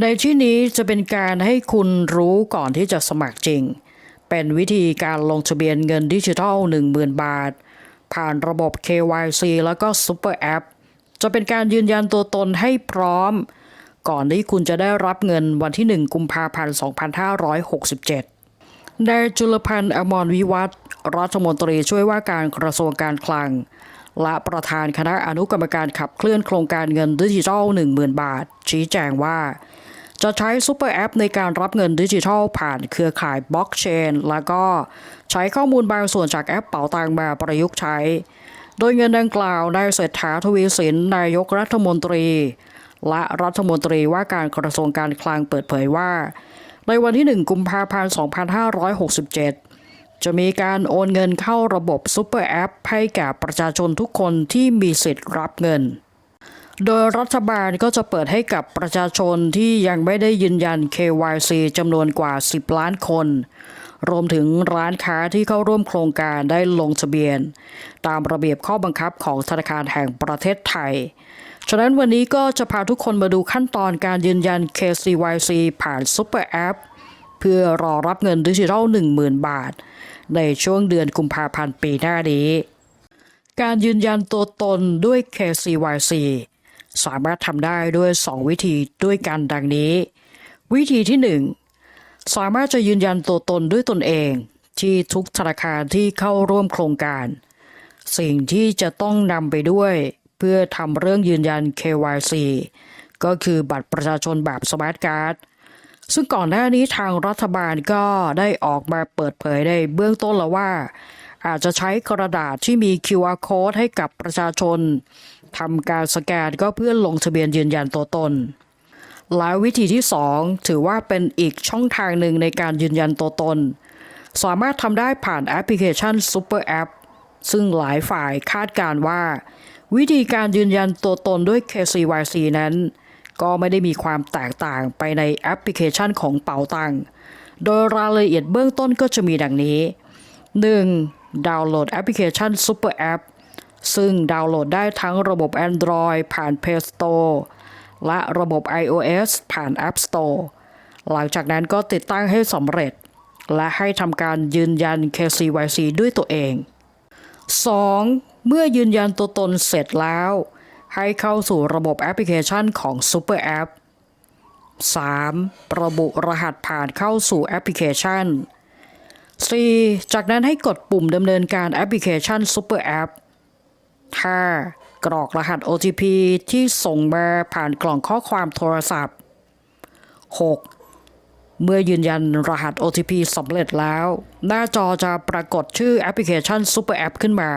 ในที่นี้จะเป็นการให้คุณรู้ก่อนที่จะสมัครจริง เป็นวิธีการลงทะเบียนเงินดิจิทัล 10,000 บาท ผ่านระบบ KYC แล้วก็ Super App จะเป็นการยืนยันตัวตนให้พร้อม ก่อนที่คุณจะได้รับเงินวันที่ 1 กุมภาพันธ์ 2567นายจุลพันธ์อมรวิวัฒรัฐมนตรีช่วยว่าการกระทรวงการคลัง และประธานคณะอนุกรรมการขับเคลื่อนโครงการเงินดิจิทัล 10,000 บาท ชี้แจงว่า จะใช้ซูเปอร์แอปในการรับเงินดิจิทัลผ่านเครือข่ายบล็อกเชนแล้วก็ใช้ข้อมูลบางส่วนจากแอปเป๋าตังมาประยุกต์ใช้ โดยเงินดังกล่าวนายเศรษฐาทวีสินนายกรัฐมนตรี และรัฐมนตรีว่าการกระทรวงการคลังเปิดเผยว่า ในวันที่ 1 กุมภาพันธ์ 2567 จะมีการโอนเงินเข้าระบบซูเปอร์แอปให้แก่ประชาชนทุกคนที่มีสิทธิ์รับเงิน โดยรัฐบาลก็จะเปิดให้กับประชาชนที่ยังไม่ได้ยืนยัน KYC จำนวนกว่า 10 ล้านคน รวมถึงร้านค้าที่เข้าร่วมโครงการได้ลงทะเบียน ตามระเบียบข้อบังคับของธนาคารแห่งประเทศไทย ฉะนั้นวันนี้ก็จะพาทุกคนมาดูขั้นตอนการยืนยัน KCYC ผ่าน Super App เพื่อรอรับเงินดิจิทัล 10,000 บาท ในช่วงเดือนกุมภาพันธ์ปีหน้านี้ การยืนยันตัวตนด้วย KCYC สามารถทำได้ด้วย 2 วิธีด้วยกันดังนี้ วิธีที่ 1 สามารถจะยืนยันตัวตนด้วยตนเอง ที่ทุกธนาคารที่เข้าร่วมโครงการ สิ่งที่จะต้องนำไปด้วย เพื่อทำเรื่องยืนยัน KYC ก็คือบัตรประชาชนแบบสมาร์ทการ์ดซึ่งก่อนหน้านี้ทางรัฐบาลก็ได้ออกมาเปิดเผยในเบื้องต้นแล้วว่า อาจจะใช้กระดาษที่มี QR code ให้กับประชาชน ทำการสแกนก็เพื่อลงทะเบียนยืนยันตัวตน และวิธีที่ 2 ถือว่าเป็นอีกช่องทางหนึ่งในการยืนยันตัวตน สามารถทำได้ผ่านแอปพลิเคชัน Super App ซึ่งหลายฝ่ายคาดการว่า วิธีการยืนยันตัวตนด้วย KCYC นั้น ก็ไม่ได้มีความแตกต่างไปในแอปพลิเคชันของเป๋าตัง โดยรายละเอียดเบื้องต้นก็จะมีดังนี้ 1. ดาวน์โหลดแอปพลิเคชัน Super App ซึ่งดาวน์โหลดได้ทั้งระบบ Android ผ่าน Play Store และระบบ iOS ผ่าน App Store หลังจากนั้นก็ติดตั้งให้สำเร็จ และให้ทำการยืนยัน KCYC ด้วยตัวเอง 2. เมื่อยืนยันตัวตนเสร็จแล้ว ให้เข้าสู่ระบบแอปพลิเคชันของ Super App 3. ระบุรหัสผ่านเข้าสู่แอปพลิเคชัน 4. จากนั้นให้กดปุ่มดำเนินการแอปพลิเคชัน Super App 5. กรอกรหัส OTP ที่ส่งมาผ่านกล่องข้อความโทรศัพท์ 6. เมื่อยืนยันรหัส OTP สำเร็จแล้ว หน้าจอจะปรากฏชื่อแอปพลิเคชัน Super App ขึ้นมา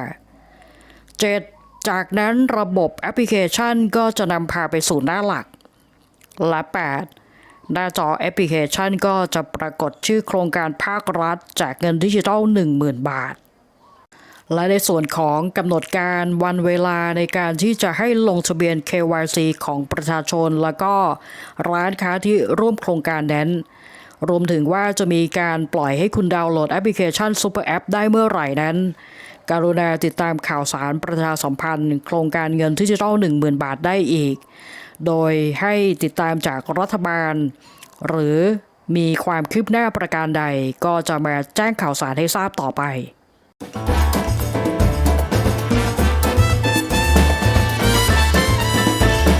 7. จากนั้นระบบแอปพลิเคชันก็จะนำพาไปสู่หน้าหลัก และ 8. หน้าจอแอปพลิเคชันก็จะปรากฏชื่อโครงการภาครัฐแจกเงินดิจิทัล 10,000 บาท และในส่วนของกำหนดการวันเวลาในการที่จะให้ลงทะเบียน KYC ของประชาชน แล้วก็ร้านค้าที่ร่วมโครงการนั้น รวมถึงว่าจะมีการปล่อยให้คุณดาวน์โหลดแอปพลิเคชัน Super App ได้เมื่อไหร่นั้นกรุณาติดตามข่าวสารประชาสัมพันธ์ โครงการเงินดิจิทัล10,000 บาทได้อีก โดยให้ติดตามจากรัฐบาล หรือมีความคืบหน้าประการใดก็จะมาแจ้งข่าวสารให้ทราบต่อไป